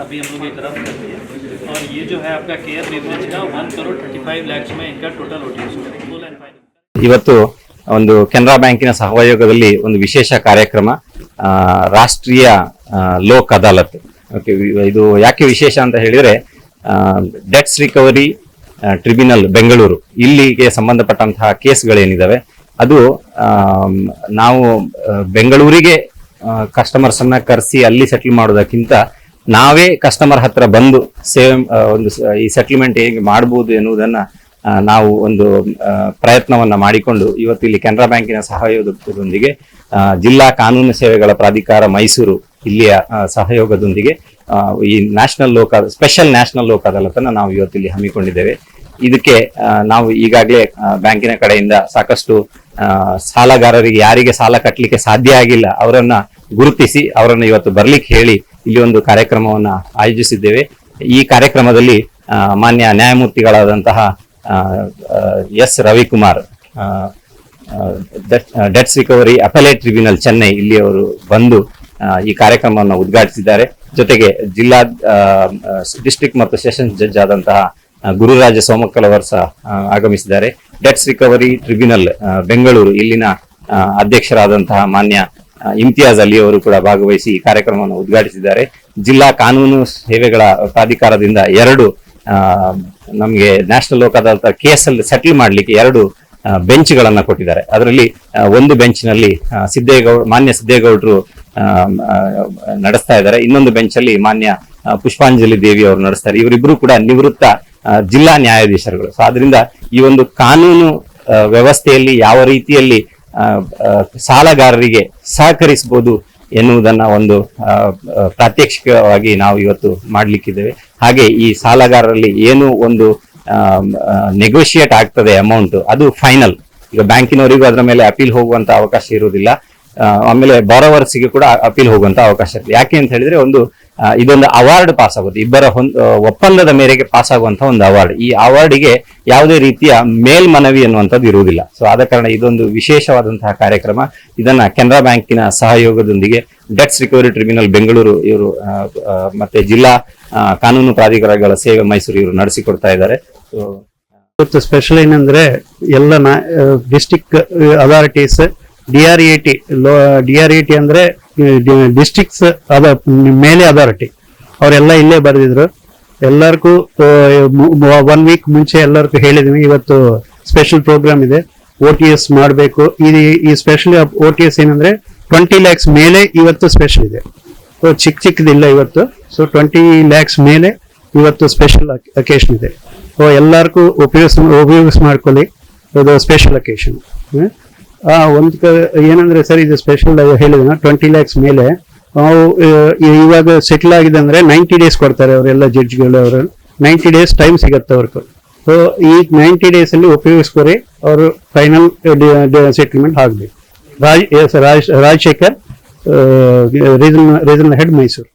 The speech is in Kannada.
अभी हम लोग ये तरफ कर दिए और ये जो है आपका केयर बेवरेज का one crore thirty five lakhs में इनका total OTS full and final ಇವತ್ತು ಒಂದು ಕೆನರಾ ಬ್ಯಾಂಕಿನ ಸಹಯೋಗದಲ್ಲಿ ಒಂದು ವಿಶೇಷ ಕಾರ್ಯಕ್ರಮ ಆ, ರಾಷ್ಟ್ರೀಯ ಆ, ಲೋಕ್ ಅದಾಲತ್ ಓಕೆ, ಇದು ಯಾಕೆ ವಿಶೇಷ ಅಂತ ಹೇಳಿದ್ರೆ ಡೆಟ್ಸ್ ರಿಕವರಿ ಟ್ರಿಬ್ಯುನಲ್ ಬೆಂಗಳೂರು, ಇಲ್ಲಿಗೆ ಸಂಬಂಧಪಟ್ಟಂತಹ ಕೇಸ್ಗಳೇನಿದಾವೆ, ಅದು ನಾವು ಬೆಂಗಳೂರಿಗೆ ಕಸ್ಟಮರ್ಸ್ ಅನ್ನ ಕರೆಸಿ ಅಲ್ಲಿ ಸೆಟ್ಲ್ ಮಾಡೋದಕ್ಕಿಂತ ನಾವೇ ಕಸ್ಟಮರ್ ಹತ್ರ ಬಂದು ಸೇವೆ ಒಂದು ಈ ಸೆಟ್ಲ್ಮೆಂಟ್ ಹೇಗೆ ಮಾಡಬಹುದು ಎನ್ನುವುದನ್ನ ನಾವು ಒಂದು ಪ್ರಯತ್ನವನ್ನ ಮಾಡಿಕೊಂಡು ಇವತ್ತು ಇಲ್ಲಿ ಕೆನರಾ ಬ್ಯಾಂಕಿನ ಸಹಯೋಗದೊಂದಿಗೆ ಜಿಲ್ಲಾ ಕಾನೂನು ಸೇವೆಗಳ ಪ್ರಾಧಿಕಾರ ಮೈಸೂರು ಇಲ್ಲಿಯ ಸಹಯೋಗದೊಂದಿಗೆ ಈ ನ್ಯಾಷನಲ್ ಲೋಕ ಸ್ಪೆಷಲ್ ನ್ಯಾಷನಲ್ ಲೋಕ ಅದಾಲತನ್ನು ನಾವು ಇವತ್ತು ಇಲ್ಲಿ ಹಮ್ಮಿಕೊಂಡಿದ್ದೇವೆ. ಇದಕ್ಕೆ ನಾವು ಈಗಾಗಲೇ ಬ್ಯಾಂಕಿನ ಕಡೆಯಿಂದ ಸಾಕಷ್ಟು ಸಾಲಗಾರರಿಗೆ ಯಾರಿಗೆ ಸಾಲ ಕಟ್ಟಲಿಕ್ಕೆ ಸಾಧ್ಯ ಆಗಿಲ್ಲ ಅವರನ್ನ ಗುರುತಿಸಿ ಅವರನ್ನು ಇವತ್ತು ಬರ್ಲಿಕ್ಕೆ ಹೇಳಿ ಇಲ್ಲಿ ಒಂದು ಕಾರ್ಯಕ್ರಮವನ್ನು ಆಯೋಜಿಸಿದ್ದೇವೆ. ಈ ಕಾರ್ಯಕ್ರಮದಲ್ಲಿ ಮಾನ್ಯ ನ್ಯಾಯಮೂರ್ತಿಗಳಾದಂತಹ S Ravikumar debts recovery appellate tribunal Chennai ಇಲ್ಲಿ ಅವರು ಬಂದು ಈ ಕಾರ್ಯಕ್ರಮವನ್ನು ಉದ್ಘಾಟಿಸಿದ್ದಾರೆ. ಜೊತೆಗೆ ಜಿಲ್ಲಾ ಡಿಸ್ಟ್ರಿಕ್ಟ್ ಮತ್ತು ಸೆಷನ್ಸ್ ಜಡ್ಜ್ ಆದಂತಹ ಗುರುರಾಜ ಸೋಮಕ್ಕಲ ಸಹ ಆಗಮಿಸಿದ್ದಾರೆ. ಡೆಟ್ಸ್ ರಿಕವರಿ ಟ್ರಿಬ್ಯುನಲ್ ಬೆಂಗಳೂರು, ಇಲ್ಲಿನ ಅಧ್ಯಕ್ಷರಾದಂತಹ ಮಾನ್ಯ ಇಮ್ತಿಯಾಜ್ ಅಲಿ ಅವರು ಕೂಡ ಭಾಗವಹಿಸಿ ಈ ಕಾರ್ಯಕ್ರಮವನ್ನು ಉದ್ಘಾಟಿಸಿದ್ದಾರೆ. ಜಿಲ್ಲಾ ಕಾನೂನು ಸೇವೆಗಳ ಪ್ರಾಧಿಕಾರದಿಂದ ಎರಡು ನಮಗೆ ನ್ಯಾಷನಲ್ ಲೋಕ್ ಅದಾಲತ್ ಕೇಸಲ್ಲಿ ಸೆಟಲ್ ಮಾಡಲಿಕ್ಕೆ ಎರಡು ಬೆಂಚ್ಗಳನ್ನು ಕೊಟ್ಟಿದ್ದಾರೆ. ಅದರಲ್ಲಿ ಒಂದು ಬೆಂಚ್ನಲ್ಲಿ ಸಿದ್ದೇಗೌಡ, ಮಾನ್ಯ ಸಿದ್ದೇಗೌಡರು ನಡೆಸ್ತಾ ಇದ್ದಾರೆ. ಇನ್ನೊಂದು ಬೆಂಚಲ್ಲಿ ಮಾನ್ಯ ಪುಷ್ಪಾಂಜಲಿ ದೇವಿ ಅವರು ನಡೆಸ್ತಾರೆ ಇವರಿಬ್ರು ಕೂಡ ನಿವೃತ್ತ ಜಿಲ್ಲಾ ನ್ಯಾಯಾಧೀಶರುಗಳು. ಸೊ ಆದ್ರಿಂದ ಈ ಒಂದು ಕಾನೂನು ವ್ಯವಸ್ಥೆಯಲ್ಲಿ ಯಾವ ರೀತಿಯಲ್ಲಿ ಸಾಲಗಾರರಿಗೆ ಸಹಕರಿಸಬಹುದು ಎನ್ನುವುದನ್ನ ಒಂದು ಪ್ರಾತ್ಯಕ್ಷಿಕವಾಗಿ ನಾವು ಇವತ್ತು ಮಾಡ್ಲಿಕ್ಕಿದ್ದೇವೆ. ಹಾಗೆ ಈ ಸಾಲಗಾರರಲ್ಲಿ ಏನು ಒಂದು ನೆಗೋಷಿಯೇಟ್ ಆಗ್ತದೆ ಅಮೌಂಟ್ ಅದು ಫೈನಲ್ ಈಗ ಬ್ಯಾಂಕಿನವರಿಗೂ ಅದರ ಮೇಲೆ ಅಪೀಲ್ ಹೋಗುವಂತ ಅವಕಾಶ ಇರುವುದಿಲ್ಲ. ಆಮೇಲೆ ಬಾರೋವರ್ಸ್ಗೆ ಕೂಡ ಅಪೀಲ್ ಹೋಗುವಂತ ಅವಕಾಶ ಇರುತ್ತೆ ಯಾಕೆ ಅಂತ ಹೇಳಿದ್ರೆ ಒಂದು ಇದೊಂದು ಅವಾರ್ಡ್ ಪಾಸ್ ಆಗುತ್ತೆ. ಇಬ್ಬರ ಒಪ್ಪಂದದ ಮೇರೆಗೆ ಪಾಸ್ ಆಗುವಂತ ಒಂದು ಅವಾರ್ಡ್ ಈ ಅವಾರ್ಡಿಗೆ ಯಾವುದೇ ರೀತಿಯ ಮೇಲ್ಮನವಿ ಅನ್ನುವಂಥದ್ದು ಇರುವುದಿಲ್ಲ. ಸೊ ಆದ ಕಾರಣ ಇದೊಂದು ವಿಶೇಷವಾದಂತಹ ಕಾರ್ಯಕ್ರಮ. ಇದನ್ನ ಕೆನರಾ ಬ್ಯಾಂಕಿನ ಸಹಯೋಗದೊಂದಿಗೆ ಡೆಟ್ಸ್ ರಿಕವರಿ ಟ್ರಿಬ್ಯುನಲ್ ಬೆಂಗಳೂರು ಇವರು ಮತ್ತೆ ಜಿಲ್ಲಾ ಕಾನೂನು ಪ್ರಾಧಿಕಾರಗಳ ಸೇವೆ ಮೈಸೂರು ಇವರು ನಡೆಸಿಕೊಡ್ತಾ ಇದ್ದಾರೆ. ಸ್ಪೆಷಲ್ ಏನಂದ್ರೆ ಎಲ್ಲ district authorities D R A T D R A T ಅಂದ್ರೆ ಡಿಸ್ಟಿಕ್ಸ್ ಅದ, ಮೇಲೆ ಅಥಾರಿಟಿ ಅವರೆಲ್ಲ ಇಲ್ಲೇ ಬರೆದಿದ್ರು. ಎಲ್ಲರಿಗೂ ಒನ್ ವೀಕ್ ಮುಂಚೆ ಎಲ್ಲರಿಗೂ ಹೇಳಿದ್ವಿ ಇವತ್ತು ಸ್ಪೆಷಲ್ ಪ್ರೋಗ್ರಾಮ್ ಇದೆ. ಓ ಟಿ ಎಸ್ ಮಾಡಬೇಕು. ಈ ಈ ಸ್ಪೆಷಲ್ ಓ ಟಿ ಎಸ್ ಏನಂದ್ರೆ ಟ್ವೆಂಟಿ ಲ್ಯಾಕ್ಸ್ ಮೇಲೆ ಇವತ್ತು ಸ್ಪೆಷಲ್ ಇದೆ. ಸೊ ಚಿಕ್ಕ ಚಿಕ್ಕದಿಲ್ಲ ಇವತ್ತು. ಸೊ ಟ್ವೆಂಟಿ ಲ್ಯಾಕ್ಸ್ ಮೇಲೆ ಇವತ್ತು ಸ್ಪೆಷಲ್ ಅಕೇಶನ್ ಇದೆ. ಸೊ ಎಲ್ಲರಿಗೂ ಉಪಯೋಗಿಸ್ ಉಪಯೋಗಿಸ್ ಮಾಡ್ಕೊಳ್ಳಿ. ಇದು ಸ್ಪೆಷಲ್ ಅಕೇಶನ್ ಒಂದು ಏನಂದ್ರೆ ಸರ್, ಇದು ಸ್ಪೆಷಲ್ ಹೇಳಿದ ಟ್ವೆಂಟಿ ಲ್ಯಾಕ್ಸ್ ಮೇಲೆ. ನಾವು ಇವಾಗ ಸೆಟ್ಲ್ ಆಗಿದೆ ಅಂದ್ರೆ ನೈಂಟಿ ಡೇಸ್ ಕೊಡ್ತಾರೆ ಅವರೆಲ್ಲ ಜಡ್ಜ್ಗಳು ಅವರು. ನೈಂಟಿ ಡೇಸ್ ಟೈಮ್ ಸಿಗತ್ತೆ ಅವ್ರಿಗೆ ಸೊ ಈ ನೈಂಟಿ ಡೇಸ್ ಅಲ್ಲಿ ಉಪಯೋಗಿಸ್ಕೊರಿ, ಅವರು ಫೈನಲ್ ಸೆಟಲ್ಮೆಂಟ್ ಆಗಬೇಕು Raj Rajashekar reason reason head Mysuru.